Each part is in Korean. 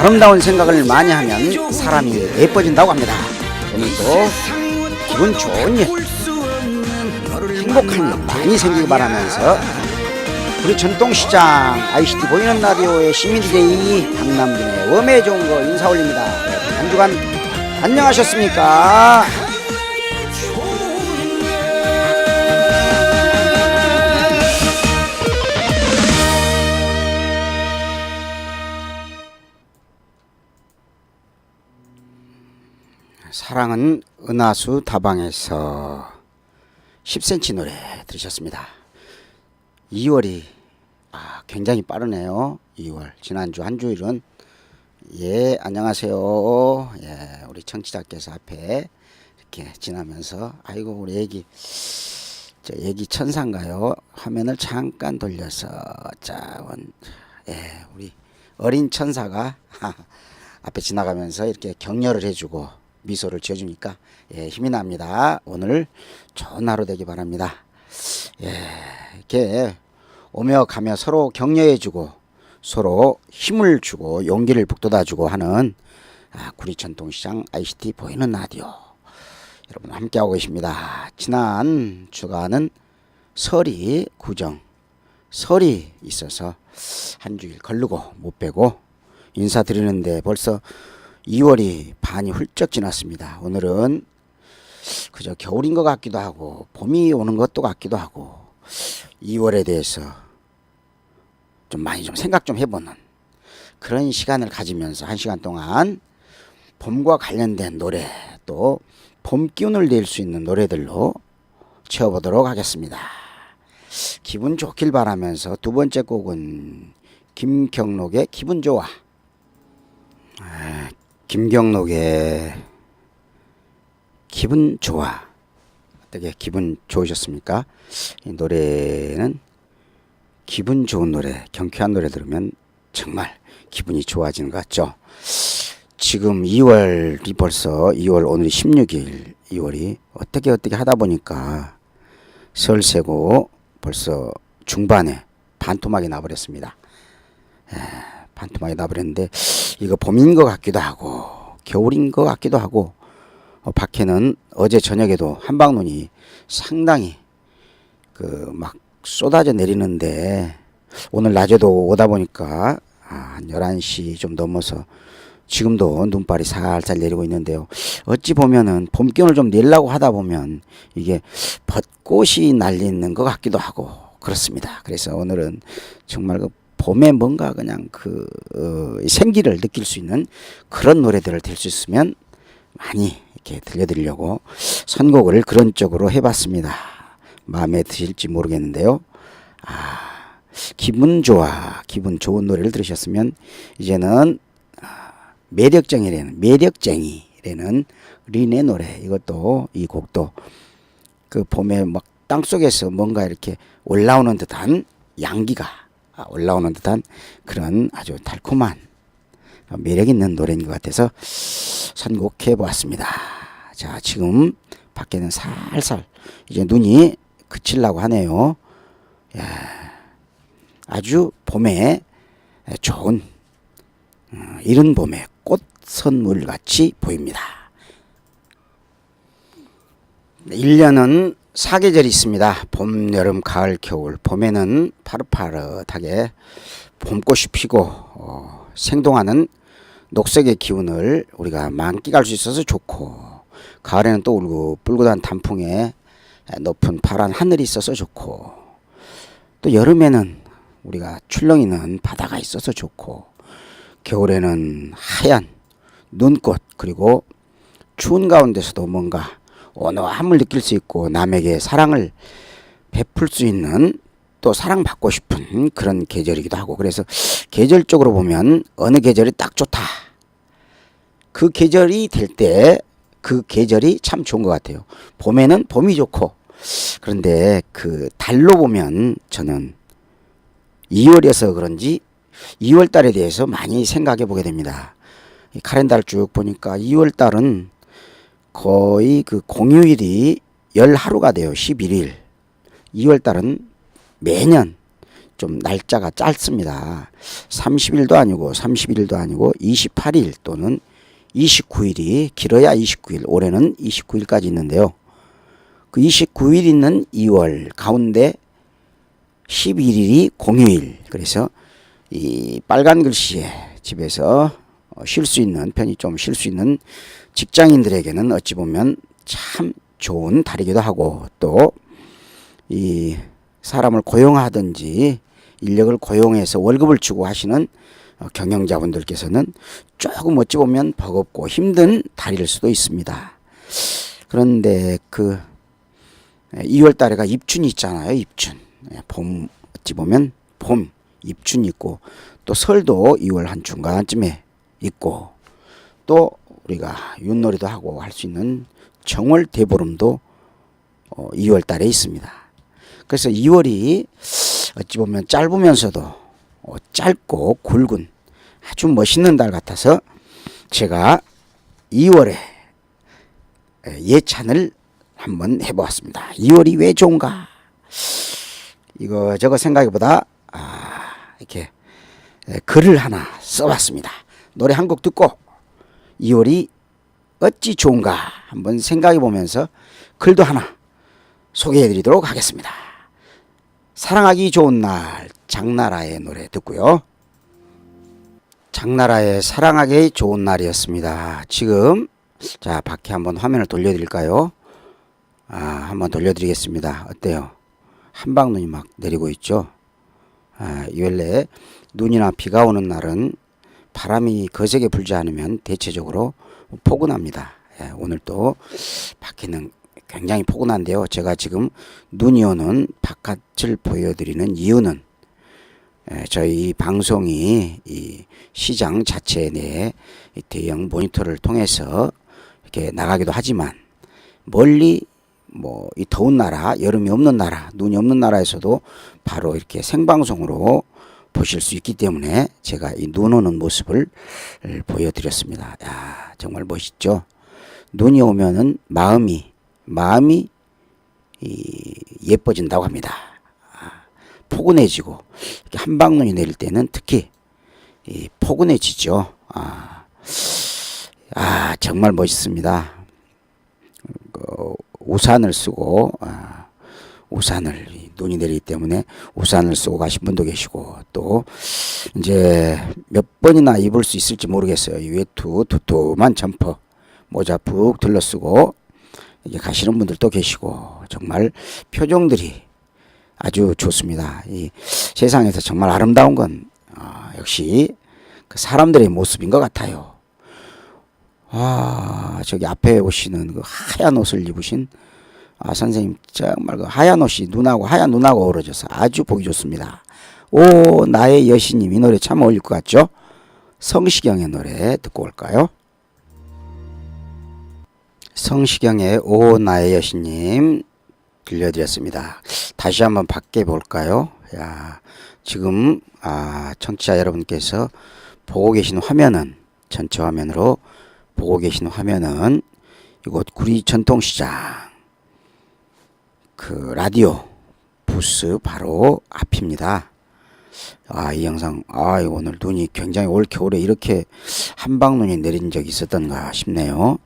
아름다운 생각을 많이 하면 사람이 예뻐진다고 합니다. 오늘도 기분 좋은 일, 행복한 일 많이 생기길 바라면서 우리 전통시장 ICT 보이는 라디오의 시민 DJ 박남준의 웜에 좋은 거 인사 올립니다. 여러분, 한 주간 안녕하셨습니까? 사랑은 은하수 다방에서 10cm 노래 들으셨습니다. 2월이 아, 굉장히 빠르네요. 2월 지난주 한 주일은 예 안녕하세요. 예 우리 청취자께서 앞에 이렇게 지나면서 아이고 우리 애기 저 애기 천사인가요? 화면을 잠깐 돌려서 자원 예 우리 어린 천사가 앞에 지나가면서 이렇게 격려를 해주고 미소를 지어주니까 예, 힘이 납니다. 오늘 좋은 하루 되기 바랍니다. 예, 이렇게 오며 가며 서로 격려해주고 서로 힘을 주고 용기를 북돋아주고 하는 아, 구리천동시장 ICT 보이는 라디오 여러분 함께하고 계십니다. 지난 주간은 설이 구정 설이 있어서 한 주일 걸르고 못 빼고 인사드리는데 벌써 2월이 반이 훌쩍 지났습니다. 오늘은 그저 겨울인 것 같기도 하고 봄이 오는 것도 같기도 하고 2월에 대해서 좀 많이 좀 생각 좀 해보는 그런 시간을 가지면서 한 시간 동안 봄과 관련된 노래 또 봄 기운을 낼 수 있는 노래들로 채워보도록 하겠습니다. 기분 좋길 바라면서 두 번째 곡은 김경록의 기분 좋아. 아, 김경록의 기분 좋아. 어떻게 기분 좋으셨습니까? 이 노래는 기분 좋은 노래, 경쾌한 노래 들으면 정말 기분이 좋아지는 것 같죠? 지금 2월이 벌써 2월 오늘이 16일 2월이 어떻게 어떻게 하다 보니까 설 세고 벌써 중반에 반토막이 나버렸습니다. 에, 반토막이 나버렸는데 이거 봄인 것 같기도 하고 겨울인 것 같기도 하고 어, 밖에는 어제 저녁에도 한방눈이 상당히 그 막 쏟아져 내리는데 오늘 낮에도 오다 보니까 아, 한 11시 좀 넘어서 지금도 눈발이 살살 내리고 있는데요. 어찌 보면은 봄 기운을 좀 내려고 하다 보면 이게 벚꽃이 날리는 것 같기도 하고 그렇습니다. 그래서 오늘은 정말 그 봄에 뭔가 그냥 그 어, 생기를 느낄 수 있는 그런 노래들을 들수 있으면 많이 이렇게 들려드리려고 선곡을 그런 쪽으로 해봤습니다. 마음에 드실지 모르겠는데요. 아, 기분 좋아, 기분 좋은 노래를 들으셨으면 이제는 아, 매력쟁이라는 매력쟁이라는 린의 노래 이것도 이 곡도 그 봄에 막 땅속에서 뭔가 이렇게 올라오는 듯한 양기가 아, 올라오는 듯한 그런 아주 달콤한 매력 있는 노래인 것 같아서 선곡해 보았습니다. 자, 지금 밖에는 살살 이제 눈이 그치려고 하네요. 야, 아주 봄에 좋은 어, 이른 봄의 꽃 선물 같이 보입니다. 1년은 사계절이 있습니다. 봄, 여름, 가을, 겨울. 봄에는 파릇파릇하게 봄꽃이 피고 어, 생동하는 녹색의 기운을 우리가 만끽할 수 있어서 좋고 가을에는 또 울긋불긋한 단풍에 높은 파란 하늘이 있어서 좋고 또 여름에는 우리가 출렁이는 바다가 있어서 좋고 겨울에는 하얀 눈꽃 그리고 추운 가운데서도 뭔가 온화함을 느낄 수 있고 남에게 사랑을 베풀 수 있는 또 사랑받고 싶은 그런 계절이기도 하고 그래서 계절적으로 보면 어느 계절이 딱 좋다. 그 계절이 될 때 그 계절이 참 좋은 것 같아요. 봄에는 봄이 좋고 그런데 그 달로 보면 저는 2월이어서 그런지 2월 달에 대해서 많이 생각해 보게 됩니다. 이 카렌다를 쭉 보니까 2월 달은 거의 그 공휴일이 열 하루가 돼요. 11일. 2월 달은 매년 좀 날짜가 짧습니다. 30일도 아니고 31일도 아니고 28일 또는 29일이 길어야 29일 올해는 29일까지 있는데요. 그 29일 있는 2월 가운데 11일이 공휴일 그래서 이 빨간 글씨에 집에서 어, 쉴수 있는 편히 좀 쉴 수 있는 직장인들에게는 어찌 보면 참 좋은 달이기도 하고 또 이 사람을 고용하든지 인력을 고용해서 월급을 주고 하시는 어, 경영자분들께서는 조금 어찌 보면 버겁고 힘든 달일 수도 있습니다. 그런데 그 2월 달에가 입춘이 있잖아요. 입춘. 예, 봄 어찌 보면 봄 입춘이 있고 또 설도 2월 한 중간쯤에 있고 또 우리가 윷놀이도 하고 할 수 있는 정월 대보름도 어, 2월 달에 있습니다. 그래서 2월이 어찌 보면 짧으면서도 어, 짧고 굵은 아주 멋있는 달 같아서 제가 2월에 예찬을 한번 해보았습니다. 2월이 왜 좋은가? 이거 저거 생각보다 아, 이렇게 에, 글을 하나 써봤습니다. 노래 한 곡 듣고 2월이 어찌 좋은가 한번 생각해 보면서 글도 하나 소개해 드리도록 하겠습니다. 사랑하기 좋은 날 장나라의 노래 듣고요. 장나라의 사랑하기 좋은 날이었습니다. 지금 자 밖에 한번 화면을 돌려드릴까요? 아 한번 돌려드리겠습니다. 어때요? 한방 눈이 막 내리고 있죠. 아, 이 원래 눈이나 비가 오는 날은 바람이 거세게 불지 않으면 대체적으로 포근합니다. 예, 오늘 또 밖에는 굉장히 포근한데요. 제가 지금 눈이 오는 바깥을 보여드리는 이유는 예, 저희 방송이 이 시장 자체 내에 이 대형 모니터를 통해서 이렇게 나가기도 하지만 멀리 뭐 이 더운 나라, 여름이 없는 나라, 눈이 없는 나라에서도 바로 이렇게 생방송으로 보실 수 있기 때문에 제가 이 눈 오는 모습을 보여드렸습니다. 야, 정말 멋있죠? 눈이 오면은 마음이, 마음이 이 예뻐진다고 합니다. 아, 포근해지고, 이렇게 한방눈이 내릴 때는 특히 이 포근해지죠. 아, 아 정말 멋있습니다. 그 우산을 쓰고, 아, 우산을 눈이 내리기 때문에 우산을 쓰고 가신 분도 계시고 또 이제 몇 번이나 입을 수 있을지 모르겠어요. 이 외투 두툼한 점퍼 모자 푹 둘러쓰고 이게 가시는 분들도 계시고 정말 표정들이 아주 좋습니다. 이 세상에서 정말 아름다운 건 어, 역시 그 사람들의 모습인 것 같아요. 아 저기 앞에 보시는 그 하얀 옷을 입으신 아, 선생님 정말 그 하얀 옷이 눈하고 하얀 눈하고 어우러져서 아주 보기 좋습니다. 오 나의 여신님 이 노래 참 어울릴 것 같죠? 성시경의 노래 듣고 올까요? 성시경의 오 나의 여신님 들려드렸습니다. 다시 한번 밖에 볼까요? 야 지금 아 청취자 여러분께서 보고 계신 화면은 전체 화면으로 보고 계신 화면은 이곳 구리 전통시장 그 라디오 부스 바로 앞입니다. 아, 이 영상, 아, 오늘 눈이 굉장히 올 겨울에 이렇게 한방 눈이 내린 적이 있었던가 싶네요.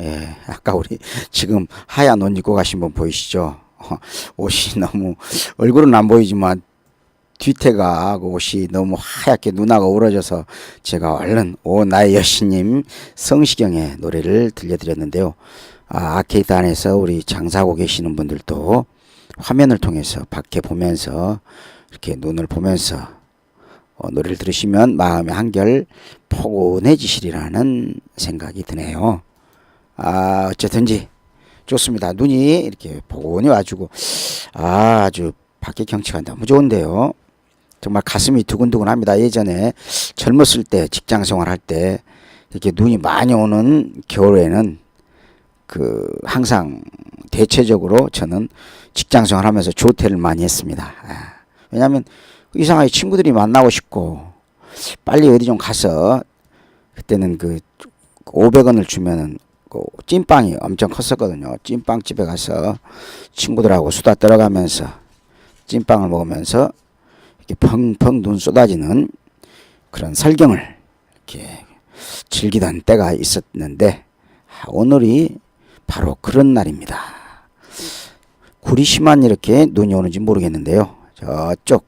예, 아까 우리 지금 하얀 옷 입고 가신 분 보이시죠? 어, 옷이 너무, 얼굴은 안 보이지만 뒤태가 그 옷이 너무 하얗게 누나가 우러져서 제가 얼른 오 나의 여신님 성시경의 노래를 들려드렸는데요. 아, 아케이드 안에서 우리 장사하고 계시는 분들도 화면을 통해서 밖에 보면서 이렇게 눈을 보면서 어, 노래를 들으시면 마음이 한결 포근해지시리라는 생각이 드네요. 아, 어쨌든지 좋습니다. 눈이 이렇게 포근히 와주고 아, 아주 밖에 경치가 너무 좋은데요. 정말 가슴이 두근두근합니다. 예전에 젊었을 때 직장 생활할 때 이렇게 눈이 많이 오는 겨울에는 그 항상 대체적으로 저는 직장 생활하면서 조퇴를 많이 했습니다. 아, 왜냐하면 이상하게 친구들이 만나고 싶고 빨리 어디 좀 가서 그때는 그 500원을 주면은 그 찐빵이 엄청 컸었거든요. 찐빵 집에 가서 친구들하고 수다 떨어가면서 찐빵을 먹으면서 이렇게 펑펑 눈 쏟아지는 그런 설경을 이렇게 즐기던 때가 있었는데 아, 오늘이 바로 그런 날입니다. 구리시만 이렇게 눈이 오는지 모르겠는데요. 저쪽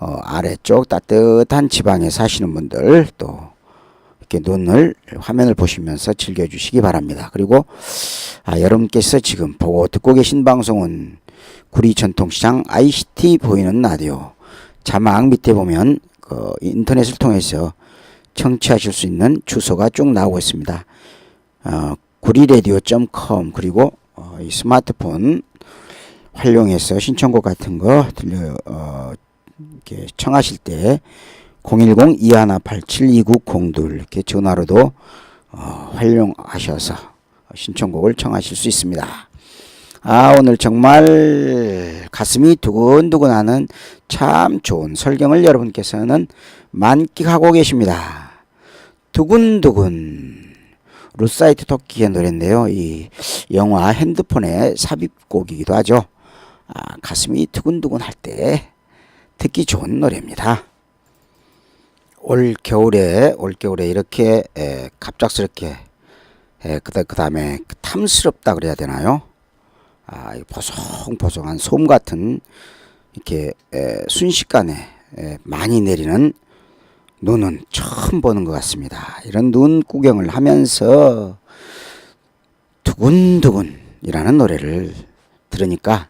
어, 아래쪽 따뜻한 지방에 사시는 분들 또 이렇게 눈을 화면을 보시면서 즐겨주시기 바랍니다. 그리고 아, 여러분께서 지금 보고 듣고 계신 방송은 구리 전통시장 ICT 보이는 라디오 자막 밑에 보면 그 인터넷을 통해서 청취하실 수 있는 주소가 쭉 나오고 있습니다. 어, 구리라디오.com 그리고 어, 이 스마트폰 활용해서 신청곡 같은 거 들려 어, 이렇게 청하실 때 010-2187-2902 이렇게 전화로도 어, 활용하셔서 신청곡을 청하실 수 있습니다. 아 오늘 정말 가슴이 두근두근하는 참 좋은 설경을 여러분께서는 만끽하고 계십니다. 두근두근 루사이트 토끼의 노래인데요. 이 영화 핸드폰의 삽입곡이기도 하죠. 아, 가슴이 두근두근 할 때 듣기 좋은 노래입니다. 올 겨울에 올 겨울에 이렇게 에, 갑작스럽게 에, 그다 그다음에 그 탐스럽다 그래야 되나요? 아, 이 보송보송한 솜 같은 이렇게 에, 순식간에 에, 많이 내리는 눈은 처음 보는 것 같습니다. 이런 눈 구경을 하면서 두근두근이라는 노래를 들으니까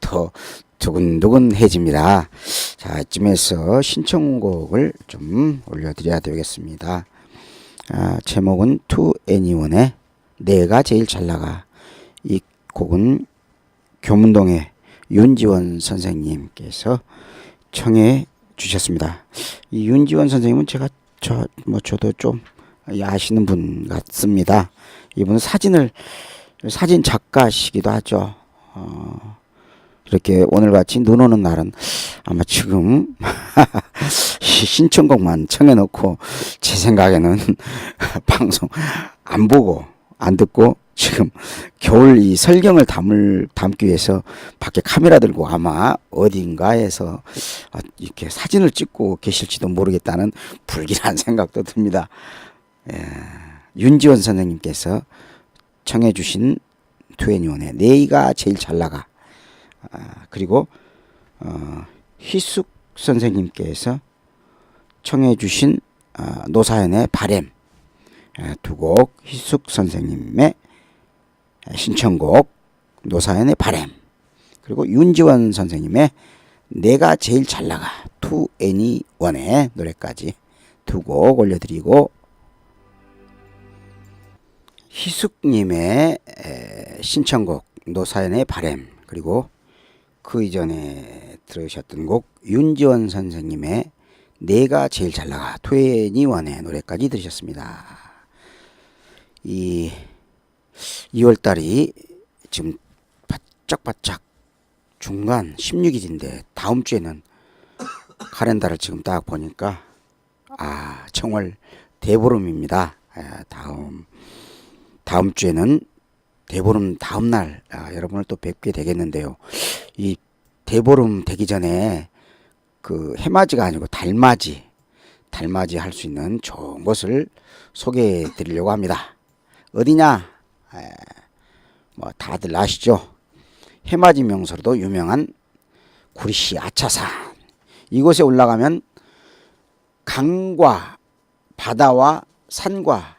더 두근두근해집니다. 자, 이쯤에서 신청곡을 좀 올려드려야 되겠습니다. 아, 제목은 To Anyone의 내가 제일 잘 나가. 이 곡은 교문동의 윤지원 선생님께서 청해 주셨습니다. 이 윤지원 선생님은 제가 저 뭐 저도 좀 아시는 분 같습니다. 이분은 사진을 사진 작가시기도 하죠. 어, 이렇게 오늘 같이 눈 오는 날은 아마 지금 신청곡만 청해놓고 제 생각에는 방송 안 보고 안 듣고 지금 겨울 이 설경을 담을 담기 위해서 밖에 카메라 들고 아마 어딘가에서 아, 이렇게 사진을 찍고 계실지도 모르겠다는 불길한 생각도 듭니다. 예, 윤지원 선생님께서 청해 주신 투애니원의 내가 제일 잘 나가 아, 그리고 어, 희숙 선생님께서 청해 주신 어, 노사연의 바램 예, 두곡 희숙 선생님의 신청곡 노사연의 바램 그리고 윤지원 선생님의 내가 제일 잘 나가 투 애니 원의 노래까지 두 곡 올려드리고 희숙님의 에, 신청곡 노사연의 바램 그리고 그 이전에 들으셨던 곡 윤지원 선생님의 내가 제일 잘 나가 투애니 원의 노래까지 들으셨습니다. 이 2월 달이 지금 바짝바짝 중간 16일인데 다음 주에는 카렌다를 지금 딱 보니까 아 정말 대보름입니다. 아, 다음 다음 주에는 대보름 다음 날 아, 여러분을 또 뵙게 되겠는데요. 이 대보름 되기 전에 그 해맞이가 아니고 달맞이 달맞이 할 수 있는 좋은 곳을 소개해 드리려고 합니다. 어디냐? 에, 뭐 다들 아시죠? 해맞이 명소로도 유명한 구리시 아차산 이곳에 올라가면 강과 바다와 산과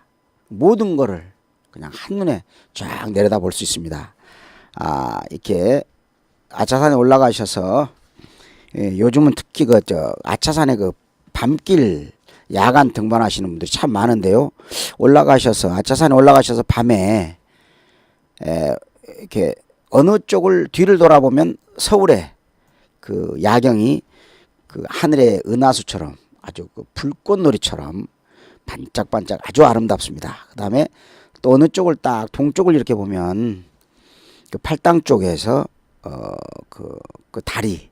모든 거를 그냥 한눈에 쫙 내려다 볼 수 있습니다. 아 이렇게 아차산에 올라가셔서 예, 요즘은 특히 그 저 아차산의 그 밤길 야간 등반하시는 분들이 참 많은데요. 올라가셔서 아차산에 올라가셔서 밤에 에, 이렇게 어느 쪽을 뒤를 돌아보면 서울의 그 야경이 그 하늘의 은하수처럼 아주 그 불꽃놀이처럼 반짝반짝 아주 아름답습니다. 그 다음에 또 어느 쪽을 딱 동쪽을 이렇게 보면 그 팔당 쪽에서 어그 그 다리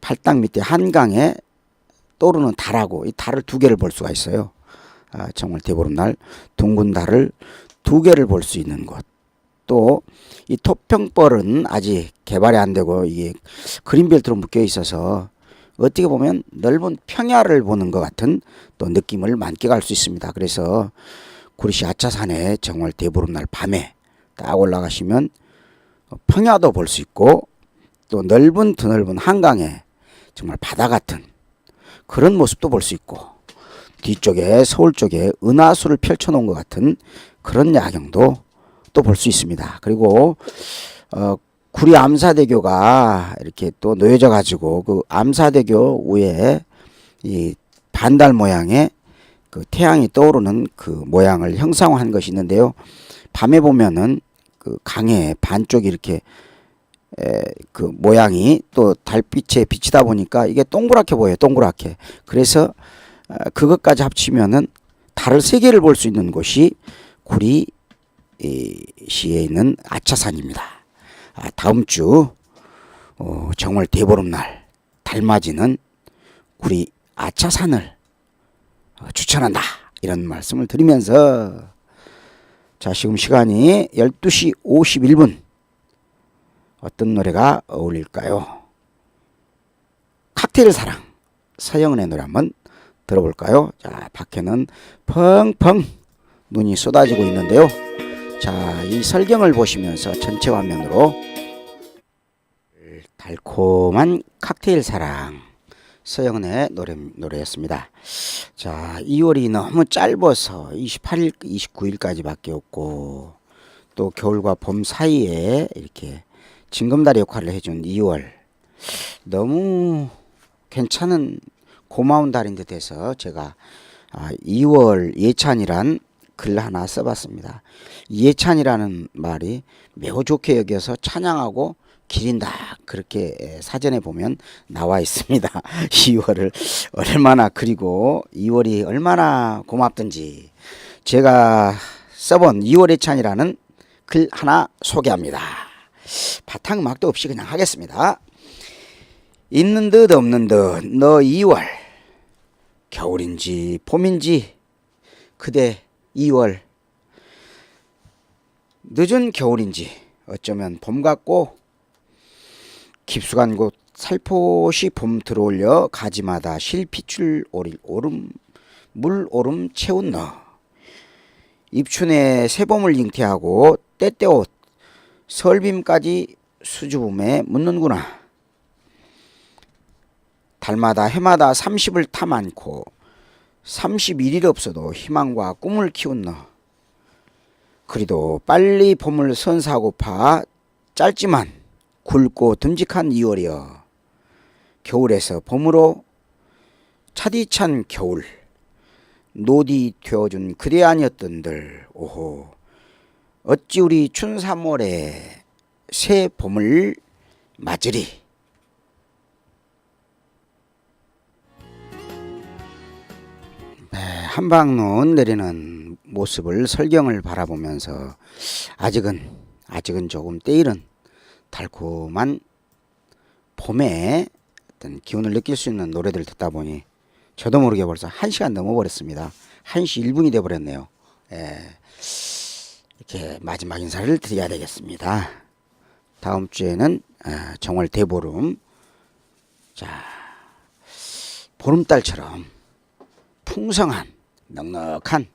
팔당 밑에 한강에 떠오르는 달하고 이 달을 두 개를 볼 수가 있어요. 아, 정말 대보름날 둥근 달을 두 개를 볼 수 있는 곳. 또 이 토평벌은 아직 개발이 안 되고 이게 그린벨트로 묶여 있어서 어떻게 보면 넓은 평야를 보는 것 같은 또 느낌을 만끽할 수 있습니다. 그래서 구리시 아차산에 정월 대보름날 밤에 딱 올라가시면 평야도 볼 수 있고 또 넓은 드넓은 한강에 정말 바다 같은 그런 모습도 볼 수 있고 뒤쪽에 서울 쪽에 은하수를 펼쳐놓은 것 같은 그런 야경도 또 볼 수 있습니다. 그리고 어, 구리 암사대교가 이렇게 또 놓여져 가지고 그 암사대교 위에 이 반달 모양의 그 태양이 떠오르는 그 모양을 형상화한 것이 있는데요. 밤에 보면은 그 강의 반쪽이 이렇게 에, 그 모양이 또 달빛에 비치다 보니까 이게 동그랗게 보여요. 동그랗게. 그래서 어, 그것까지 합치면은 달을 세 개를 볼 수 있는 곳이 구리 이, 시에 있는 아차산입니다. 아, 다음 주 어, 정월 대보름날 달맞이는 구리 아차산을 어, 추천한다 이런 말씀을 드리면서 자 지금 시간이 12시 51분 어떤 노래가 어울릴까요? 칵테일 사랑 서영은의 노래 한번 들어볼까요? 자 밖에는 펑펑 눈이 쏟아지고 있는데요. 자, 이 설경을 보시면서 전체 화면으로 달콤한 칵테일 사랑 서영은의 노래, 노래였습니다. 자, 2월이 너무 짧아서 28일, 29일까지밖에 없고 또 겨울과 봄 사이에 이렇게 징검다리 역할을 해준 2월 너무 괜찮은 고마운 달인 듯해서 제가 아, 2월 예찬이란 글 하나 써봤습니다. 예찬이라는 말이 매우 좋게 여겨서 찬양하고 기린다 그렇게 사전에 보면 나와 있습니다. 2월을 얼마나 그리고 2월이 얼마나 고맙든지 제가 써본 2월 예찬이라는 글 하나 소개합니다. 바탕음악도 없이 그냥 하겠습니다. 있는 듯 없는 듯 너 2월 겨울인지 봄인지 그대 2월 늦은 겨울인지 어쩌면 봄 같고 깊숙한 곳 살포시 봄 들어올려 가지마다 실핏줄 오릴 오름 물 오름 채운 너 입춘에 새봄을 잉태하고 때때옷 설빔까지 수줍음에 묻는구나 달마다 해마다 30을 타 많고 31일 없어도 희망과 꿈을 키운 너. 그리도 빨리 봄을 선사하고파 짧지만 굵고 듬직한 2월이여. 겨울에서 봄으로 차디찬 겨울. 노디 되어준 그대 아니었던들. 오호. 어찌 우리 춘 3월에 새 봄을 맞으리. 네, 한방눈 내리는 모습을 설경을 바라보면서 아직은 아직은 조금 때이른 달콤한 봄의 어떤 기운을 느낄 수 있는 노래들을 듣다 보니 저도 모르게 벌써 한 시간 넘어버렸습니다. 1시 1분이 돼버렸네요. 예, 이렇게 마지막 인사를 드려야 되겠습니다. 다음 주에는 아, 정월 대보름 자 보름달처럼 풍성한 넉넉한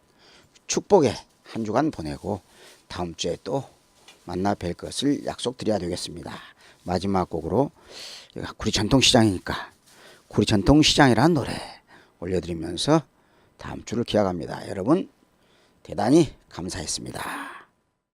축복의 한 주간 보내고 다음 주에 또 만나 뵐 것을 약속드려야 되겠습니다. 마지막 곡으로 구리 전통시장이니까 구리 전통시장이라는 노래 올려드리면서 다음 주를 기약합니다. 여러분 대단히 감사했습니다.